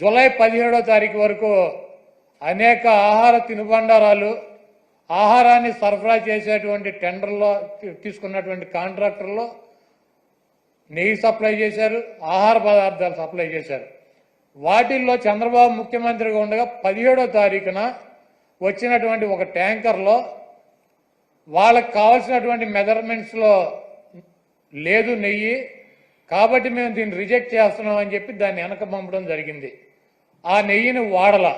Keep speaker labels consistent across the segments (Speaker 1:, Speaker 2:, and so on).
Speaker 1: July పదిహేడో తారీఖు వరకు అనేక ఆహార తినుబండారాలు ఆహారాన్ని సరఫరా చేసేటువంటి టెండర్లో తీసుకున్నటువంటి కాంట్రాక్టర్లో నెయ్యి సప్లై చేశారు ఆహార పదార్థాలు సప్లై చేశారు. వాటిల్లో చంద్రబాబు ముఖ్యమంత్రిగా ఉండగా పదిహేడో తారీఖున వచ్చినటువంటి ఒక ట్యాంకర్లో వాళ్ళకి కావాల్సినటువంటి మెజర్మెంట్స్లో లేదు నెయ్యి కాబట్టి మేము దీన్ని రిజెక్ట్ చేస్తున్నాం అని చెప్పి దాన్ని వెనక పంపడం జరిగింది. ఆ నెయ్యిని వాడల.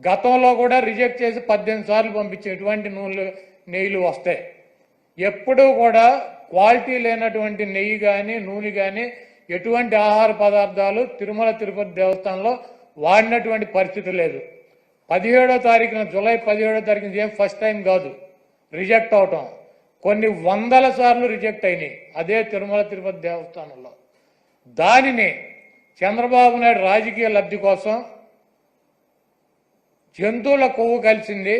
Speaker 1: గతంలో కూడా రిజెక్ట్ చేసి పద్దెనిమిది సార్లు పంపించే ఇటువంటి నూనెలు నెయ్యిలు వస్తాయి ఎప్పుడూ కూడా క్వాలిటీ లేనటువంటి నెయ్యి కానీ నూనె కానీ ఎటువంటి ఆహార పదార్థాలు తిరుమల తిరుపతి దేవస్థానంలో వాడినటువంటి పరిస్థితి లేదు. పదిహేడో తారీఖున జూలై పదిహేడో తారీఖున ఏం ఫస్ట్ టైం కాదు. రిజెక్ట్ అవటం. కొన్ని వందల సార్లు రిజెక్ట్ అయినాయి. అదే తిరుమల తిరుపతి దేవస్థానంలో. దానిని చంద్రబాబు నాయుడు రాజకీయ లబ్ధి కోసం జంతువుల కొవ్వు కలిసింది.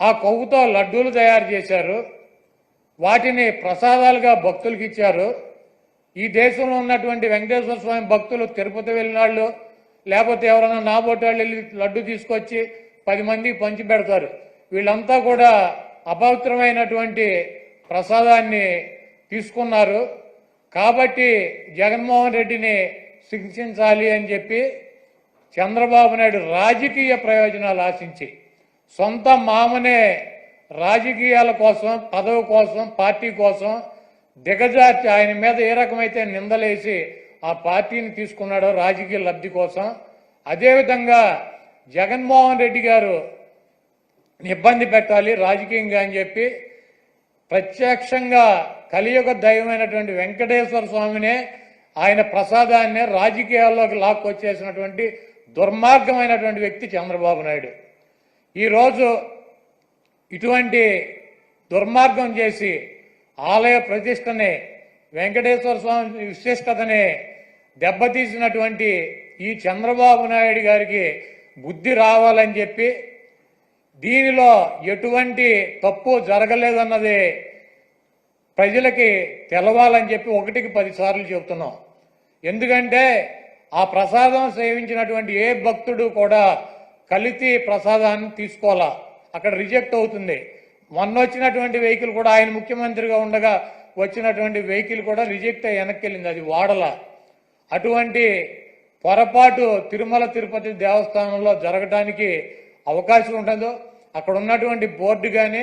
Speaker 1: ఆ కొవ్వుతో లడ్డూలు తయారు చేశారు. వాటిని ప్రసాదాలుగా భక్తులకు ఇచ్చారు. ఈ దేశంలో ఉన్నటువంటి వెంకటేశ్వర స్వామి భక్తులు తిరుపతి వెళ్ళిన వాళ్ళు లేకపోతే ఎవరైనా నాబోటి వాళ్ళు వెళ్ళి లడ్డు తీసుకొచ్చి పది మందికి పంచి పెడతారు. వీళ్ళంతా కూడా అపవిత్రమైనటువంటి ప్రసాదాన్ని తీసుకున్నారు. కాబట్టి జగన్మోహన్ రెడ్డిని శిక్షించాలి అని చెప్పి చంద్రబాబు నాయుడు రాజకీయ ప్రయోజనాలు ఆశించి సొంత మామనే రాజకీయాల కోసం పదవి కోసం పార్టీ కోసం దిగజార్చి ఆయన మీద ఏ రకమైతే నిందలేసి ఆ పార్టీని తీసుకున్నాడో రాజకీయ లబ్ధి కోసం అదేవిధంగా జగన్మోహన్ రెడ్డి గారు ఇబ్బంది పెట్టాలి రాజకీయంగా అని చెప్పి ప్రత్యక్షంగా కలియుగ దైవమైనటువంటి వెంకటేశ్వర స్వామినే ఆయన ప్రసాదాన్నే రాజకీయాల్లోకి లాక్కొచ్చేసినటువంటి దుర్మార్గమైనటువంటి వ్యక్తి చంద్రబాబు నాయుడు. ఈరోజు ఇటువంటి దుర్మార్గం చేసి ఆలయ ప్రతిష్టని వెంకటేశ్వర స్వామి విశిష్టతని దెబ్బతీసినటువంటి ఈ చంద్రబాబు నాయుడు గారికి బుద్ధి రావాలని చెప్పి దీనిలో ఎటువంటి తప్పు జరగలేదన్నది ప్రజలకి తెలవాలని చెప్పి ఒకటికి పదిసార్లు చెబుతున్నాం. ఎందుకంటే ఆ ప్రసాదం సేవించినటువంటి ఏ భక్తుడు కూడా కలితి ప్రసాదాన్ని తీసుకోవాలా? అక్కడ రిజెక్ట్ అవుతుంది. మొన్న వచ్చినటువంటి వెహికల్ కూడా ఆయన ముఖ్యమంత్రిగా ఉండగా వచ్చినటువంటి వెహికల్ కూడా రిజెక్ట్ అయ్యి వెనక్కి వెళ్ళింది. అది వాడల. అటువంటి పొరపాటు తిరుమల తిరుపతి దేవస్థానంలో జరగడానికి అవకాశం ఉంటుందో అక్కడ ఉన్నటువంటి బోర్డు కానీ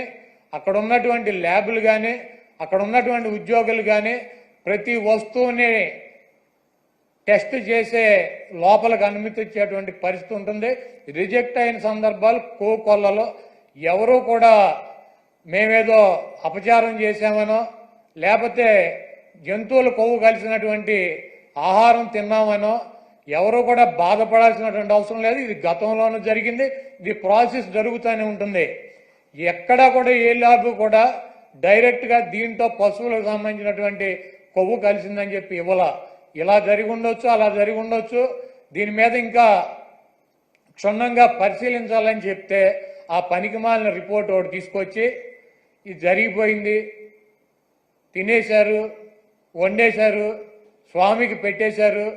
Speaker 1: అక్కడ ఉన్నటువంటి ల్యాబులు కానీ అక్కడ ఉన్నటువంటి ఉద్యోగులు కానీ ప్రతి వస్తువుని టెస్ట్ చేసే లోపలికి అనుమతించేటువంటి పరిస్థితి ఉంటుంది. రిజెక్ట్ అయిన సందర్భాలు కోకొల్లలో. ఎవరూ కూడా మేమేదో అపచారం చేశామనో లేకపోతే జంతువులు కొవ్వు కలిసినటువంటి ఆహారం తిన్నామనో ఎవరు కూడా బాధపడాల్సినటువంటి అవసరం లేదు. ఇది గతంలోనూ జరిగింది. ఇది ప్రాసెస్ జరుగుతూనే ఉంటుంది. ఎక్కడా కూడా ఏ ల్యాబ్ కూడా డైరెక్ట్గా దీంతో పశువులకు సంబంధించినటువంటి కొవ్వు కలిసిందని చెప్పి ఇవ్వాల. ఇలా జరిగి ఉండొచ్చు అలా జరిగి ఉండొచ్చు. దీని మీద ఇంకా క్షుణ్ణంగా పరిశీలించాలని చెప్తే ఆ పనికి మాలిన రిపోర్ట్ ఒకటి తీసుకొచ్చి ఇది జరిగిపోయింది. తినేశారు వండేశారు స్వామికి పెట్టేశారు.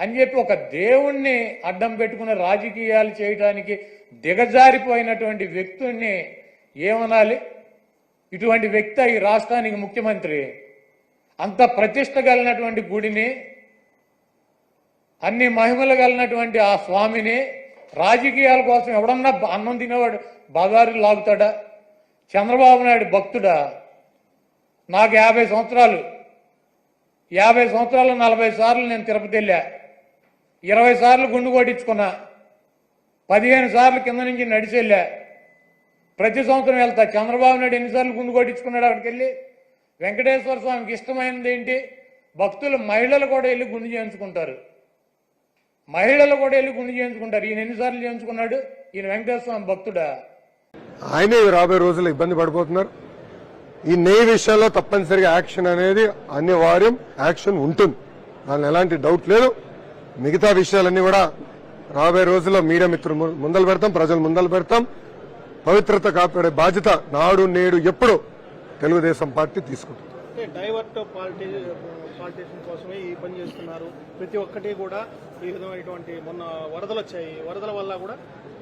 Speaker 1: అని చెప్పి ఒక దేవుణ్ణి అడ్డం పెట్టుకుని రాజకీయాలు చేయడానికి దిగజారిపోయినటువంటి వ్యక్తుల్ని ఏమనాలి? ఇటువంటి వ్యక్తి ఈ రాష్ట్రానికి ముఖ్యమంత్రి. అంత ప్రతిష్ట కలిగినటువంటి గుడిని అన్ని మహిమలు కలిగినటువంటి ఆ స్వామిని రాజకీయాల కోసం ఎవడన్నా అన్నం తినేవాడు బజారు లాగుతాడా? చంద్రబాబు నాయుడు భక్తుడా? నాకు యాభై సంవత్సరాలు. యాభై సంవత్సరాలు నలభై సార్లు నేను తిరుపతి వెళ్ళా. ఇరవై సార్లు గుండు కొట్టించుకున్నా పదిహేను సార్లు కింద నుంచి నడిచి వెళ్ళా. ప్రతి సంవత్సరం వెళ్తా. చంద్రబాబు నాయుడు ఎన్నిసార్లు గుండు కొట్టించుకున్నాడు అక్కడికి వెళ్ళి? వెంకటేశ్వర స్వామికి ఇష్టమైనది ఏంటి? భక్తులు మహిళలు కూడా వెళ్ళి గుండు చేయించుకుంటారు. మహిళలు కూడా వెళ్ళి గుండు చేయించుకుంటారు. ఈయన ఎన్నిసార్లు చేయించుకున్నాడు? ఈయన వెంకటేశ్వర స్వామి భక్తుడా?
Speaker 2: ఆయనే రాబోయే రోజుల్లో ఇబ్బంది పడిపోతున్నారు. ఈ నెయ్యి విషయంలో తప్పనిసరిగా యాక్షన్ అనేది అనివార్యం. యాక్షన్ ఉంటుంది. దాని ఎలాంటి డౌట్ లేదు. మిగతా విషయాలన్నీ కూడా రాబోయే రోజుల్లో మీడియా మిత్రులు ముందలు పెడతాం ప్రజలు ముందలు పెడతాం. పవిత్రత కాపాడే బాధ్యత నాడు నేడు ఎప్పుడు తెలుగుదేశం పార్టీ తీసుకుంటుంది.
Speaker 3: డైవర్ట్ పాలిటి పాలిటిషన్ కోసమే ఈ పని చేస్తున్నారు. ప్రతి ఒక్కటి కూడా ఈ విధమైనటువంటి మొన్న వరదలు వచ్చాయి. వరదల వల్ల కూడా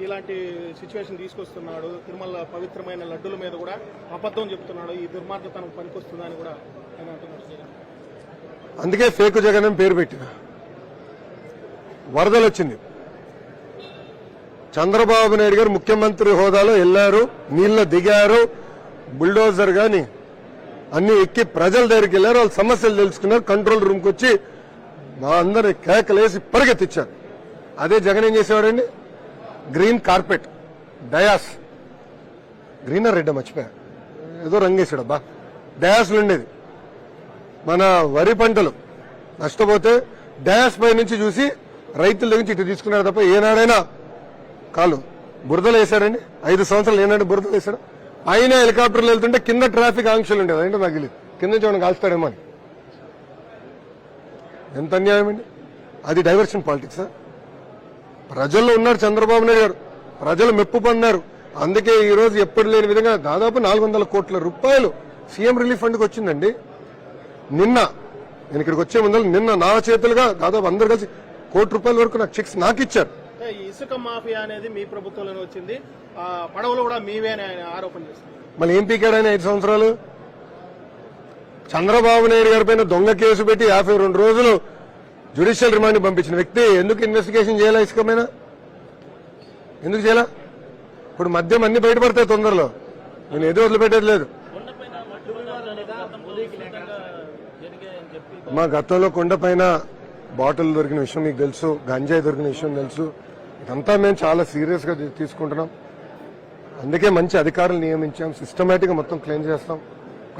Speaker 3: ఇలాంటి సిచ్యువేషన్ తీసుకొస్తున్నాడు. తిరుమల పవిత్రమైన లడ్డుల మీద కూడా అబద్ధం చెప్తున్నాడు. ఈ దుర్మార్గం తనకు పనికొస్తుందని కూడా ఆయన అంటున్నారు. జగన్.
Speaker 2: అందుకే ఫేక్ జగన్ పేరు పెట్టిన. వరదలు వచ్చింది. చంద్రబాబు నాయుడు గారు ముఖ్యమంత్రి హోదాలో వెళ్ళారు నీళ్ళ దిగారు బుల్డోజర్ కానీ అన్ని ఎక్కి ప్రజల దగ్గరికి వెళ్ళారు వాళ్ళ సమస్యలు తెలుసుకున్నారు కంట్రోల్ రూమ్కి వచ్చి మా అందరిని కేకలేసి పరిగెత్తిచ్చారు. అదే జగన్ ఏం చేసేవాడండి? Green carpet dais. Green red మర్చిపోయా? ఏదో రంగేశాడు అబ్బా డయాస్లు ఉండేది. మన వరి పంటలు నష్టపోతే డయాస్ పై నుంచి చూసి రైతుల దగ్గర నుంచి ఇటు తీసుకున్నారు తప్ప ఏనాడైనా కాలు బురదలు వేశాడండి? ఐదు సంవత్సరాలు ఏనాడు బురదలు వేశాడు? ఆయన హెలికాప్టర్లు వెళ్తుంటే కింద ట్రాఫిక్ ఆంక్షలు ఉండేది అంటే నాకు తెలియదు కింద నుంచి మనం కాల్స్తాడేమో అని. ఎంత అన్యాయం అండి? అది డైవర్షన్ పాలిటిక్స్. ప్రజల్లో ఉన్నారు చంద్రబాబు నాయుడు గారు. ప్రజలు మెప్పు పన్నారు అందుకే ఈ రోజు ఎప్పుడు లేని విధంగా దాదాపు నాలుగు వందల కోట్ల రూపాయలు సీఎం రిలీఫ్ ఫండ్కి వచ్చిందండి. నిన్న నేను ఇక్కడికి వచ్చే ముందు నిన్న నా చేతులుగా దాదాపు అందరు కలిసి కోటి రూపాయల వరకు నాకు చెక్స్ నాకు ఇచ్చారు
Speaker 3: ఇసుక మాఫియా అనేది మీ ప్రభుత్వంలోనే వచ్చింది. ఆ పడవలు కూడా మీవే అని ఆయన ఆరోపణ చేస్తున్నారు
Speaker 2: మళ్ళీ ఏం పీకాడని ఐదు సంవత్సరాలు? చంద్రబాబు నాయుడు గారి పైన దొంగ కేసు పెట్టి యాభై రెండు రోజులు జ్యుడిషియల్ రిమాండ్ పంపించిన వ్యక్తి ఎందుకు ఇన్వెస్టిగేషన్ చేయాలా ఇసుకమైన ఎందుకు చేయాలా? ఇప్పుడు మద్యం అన్ని బయటపడతాయి తొందరలో. నేను ఏదో వదిలిపెట్టేది లేదు. మా గతంలో కొండపైన బాటిల్ దొరికిన విషయం మీకు తెలుసు గంజాయి దొరికిన విషయం తెలుసు. ఇదంతా మేము చాలా సీరియస్గా తీ- తీసుకుంటున్నాం. అందుకే మంచి అధికారులు నియమించాం. సిస్టమేటిక్గా మొత్తం క్లెయిమ్ చేస్తాం.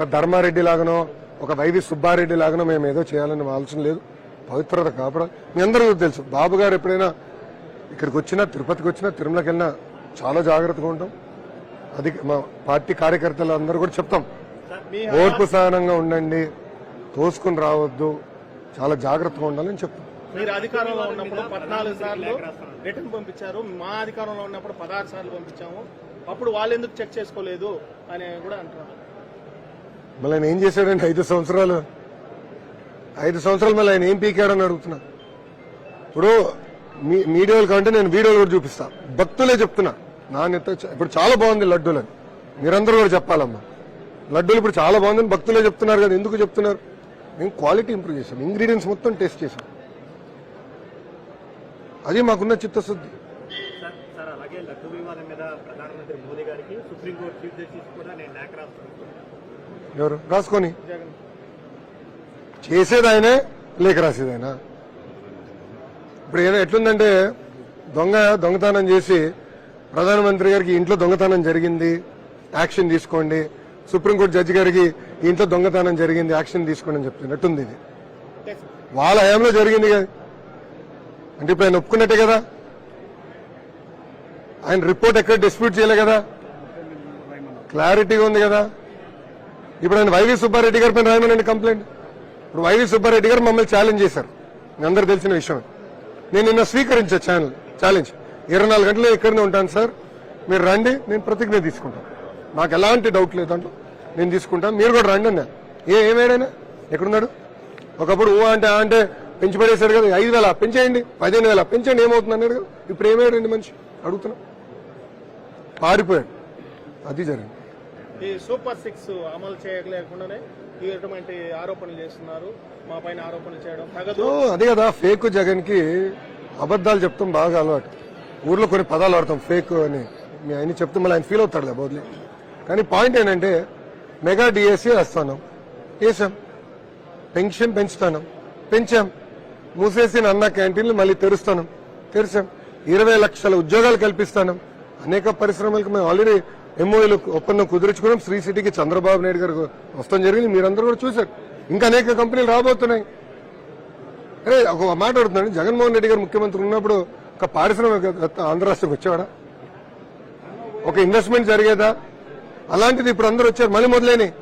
Speaker 2: ఒక ధర్మారెడ్డి లాగానో ఒక వైవి సుబ్బారెడ్డి లాగానో మేము ఏదో చేయాలని ఆలోచన లేదు. పవిత్రత కాపాడాలి. మీ అందరూ తెలుసు బాబు గారు ఎప్పుడైనా ఇక్కడికి వచ్చినా తిరుపతికి వచ్చినా తిరుమలకి వెళ్ళినా చాలా జాగ్రత్తగా ఉంటాం. అది మా పార్టీ కార్యకర్తలు అందరూ కూడా చెప్తాం. ఓర్పు సహనంగా ఉండండి. తోసుకుని రావద్దు. చాలా జాగ్రత్తగా ఉండాలని చెప్తాం
Speaker 3: మీరు అధికారంలో ఉన్నప్పుడు పద్నాలుగు సార్లు రిటర్న్ పంపించారు మా అధికారంలో ఉన్నప్పుడు పదహారు సార్లు పంపించాము. అప్పుడు వాళ్ళు ఎందుకు చెక్ చేసుకోలేదు అని కూడా అంటున్నారు.
Speaker 2: మళ్ళీ ఆయన ఏం చేశాడండి? ఐదు సంవత్సరాలు. ఐదు సంవత్సరాలు మళ్ళీ ఆయన ఏం పీకాడని అడుగుతున్నా. ఇప్పుడు మీ మీడియాలు కంటే నేను వీడియోలు కూడా చూపిస్తా. భక్తులే చెప్తున్నా. నాణ్యత ఇప్పుడు చాలా బాగుంది లడ్డూలని. మీరందరూ కూడా చెప్పాలమ్మా. లడ్డూలు ఇప్పుడు చాలా బాగుందని భక్తులే చెప్తున్నారు కదా ఎందుకు చెప్తున్నారు? మేము క్వాలిటీ ఇంప్రూవ్ చేసాం ఇంగ్రీడియంట్స్ మొత్తం టేస్ట్ చేసాం అది మాకున్న చిత్తశుద్ధి.
Speaker 4: సార్ సార్ అలాగే లడ్డు వివాదం మీద ప్రధానమంత్రి మోదీ గారికి సుప్రీంకోర్టు చీఫ్ జస్టిస్ కూడా నేను లేఖ రాస్తున్నాను
Speaker 2: ఎవరు? రాసుకొని.
Speaker 3: జగన్.
Speaker 2: చేసేది ఆయనే లేఖ రాసేది ఆయన ఇప్పుడు ఏదో ఎట్లుందంటే దొంగ దొంగతనం చేసి ప్రధానమంత్రి గారికి ఇంట్లో దొంగతనం జరిగింది. యాక్షన్ తీసుకోండి. సుప్రీంకోర్టు జడ్జి గారికి దీంట్లో దొంగతనం జరిగింది యాక్షన్ తీసుకోండి అని చెప్తున్నట్టుంది ఇది. వాళ్ళ హయాంలో జరిగింది కదా. అంటే ఇప్పుడు ఆయన ఒప్పుకున్నట్టే కదా. ఆయన రిపోర్ట్ ఎక్కడ డిస్ప్యూట్ చేయలే కదా. క్లారిటీగా ఉంది కదా. ఇప్పుడు ఆయన వైవి సుబ్బారెడ్డి గారి పైన రాయమనండి కంప్లైంట్. ఇప్పుడు వైవి సుబ్బారెడ్డి గారు మమ్మల్ని ఛాలెంజ్ చేశారు. అందరు తెలిసిన విషయం నేను నిన్న స్వీకరించా ఛానల్ ఛాలెంజ్ ఇరవై నాలుగు గంటలు ఇక్కడనే ఉంటాను సార్. మీరు రండి నేను ప్రతిజ్ఞ తీసుకుంటాను. నాకు ఎలాంటి డౌట్ లేదు దాంట్లో. నేను తీసుకుంటాను మీరు కూడా రండి అన్నా. ఏ ఏమేడైనా ఎక్కడున్నాడు? ఒకప్పుడు ఓ అంటే అంటే పెంచి పడేశాడు కదా ఐదు వేల. పెంచేయండి. పదిహేను వేల. పెంచండి ఏమవుతుంది అన్నాడు కదా. ఇప్పుడు ఏమేడండి మనిషి? అడుగుతున్నా. పారిపోయాడు. అది జరిగింది.
Speaker 3: ఈ సూపర్ సిక్స్ అమలు చేయలేకుండానే ఆరోపణలు చేస్తున్నారు. మా పైన ఆరోపణలు చేయడం తగదు.
Speaker 2: అదే కదా. ఫేక్ జగన్కి అబద్దాలు చెప్తాం బాగా అలవాటు. ఊర్లో కొన్ని పదాలు వాడతాం ఫేక్ అని. మీ ఆయన చెప్తే మళ్ళీ ఆయన ఫీల్ అవుతాడు బోద్లే కానీ పాయింట్ ఏంటంటే మెగా డిఎస్సీ వేస్తాను వేసాం పెన్షన్ పెంచుతాను. పెంచాం. మూసేసిన అన్న క్యాంటీన్లు మళ్ళీ తెరుస్తాను. తెరిచాం. ఇరవై లక్షల ఉద్యోగాలు కల్పిస్తాను. అనేక పరిశ్రమలకు మేము ఆల్రెడీ ఎంఓఏలు ఒప్పందం కుదుర్చుకున్నాం. శ్రీ సిటీకి చంద్రబాబు నాయుడు గారు వస్తాం జరిగింది. మీరందరూ కూడా చూశారు. ఇంకా అనేక కంపెనీలు రాబోతున్నాయి. అరే ఒక మాట అడుగుతున్నాను. జగన్మోహన్ రెడ్డి గారు ముఖ్యమంత్రి ఉన్నప్పుడు ఒక పారిశ్రామిక ఆంధ్ర రాష్ట్రంకి వచ్చేవాడా? ఒక ఇన్వెస్ట్మెంట్ జరిగేదా? అలాంటిది ఇప్పుడు అందరూ వచ్చారు. మళ్ళీ మొదలైనవి.